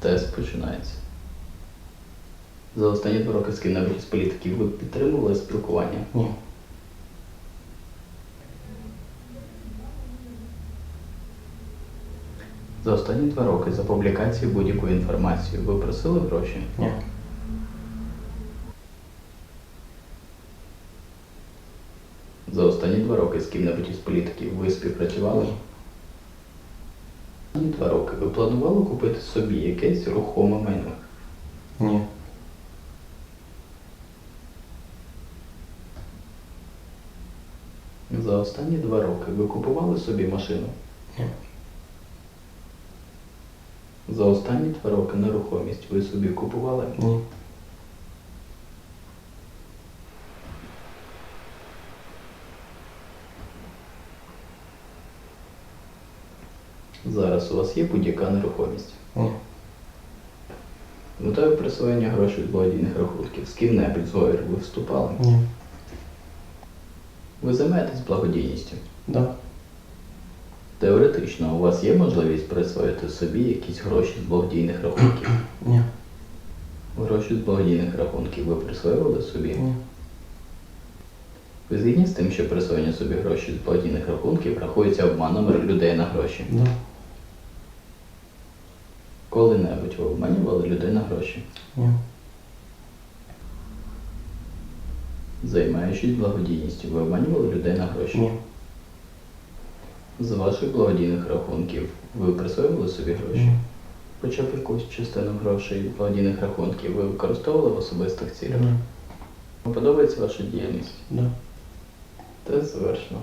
Тест починається. За останні два роки з ким-небудь із політиків ви підтримували спілкування? Ні. За останні два роки за публікацію будь-якої інформації ви просили гроші? Ні. За останні два роки з ким-небудь із політиків ви співпрацювали? Ні. Два роки ви планували купити собі якесь рухоме майно? Ні. За останні два роки ви купували собі машину? Ні. За останні два роки нерухомість ви собі купували? Ні. Зараз у вас є будь-яка нерухомість. Ні. Метою присвоєння грошей з благодійних рахунків з ким-небудь з ГОЄР ви вступали? Ні. Ви займаєтесь благодійністю? Да. Теоретично у вас є можливість присвоїти собі якісь гроші з благодійних рахунків? Ні. Гроші з благодійних рахунків ви присвоювали собі? Ні. Ви згідні з тим, що присвоєння собі грошей з благодійних рахунків рахується обманом людей на гроші? Да. Коли-небудь ви обманювали людей на гроші? Ні. Займаючись благодійністю, ви обманювали людей на гроші? Ні. З ваших благодійних рахунків ви присвоювали собі гроші? Ні. Хоча б якусь частину грошей з благодійних рахунків ви використовували в особистих цілях? Ні. Вам подобається ваша діяльність? Да. Тест завершено.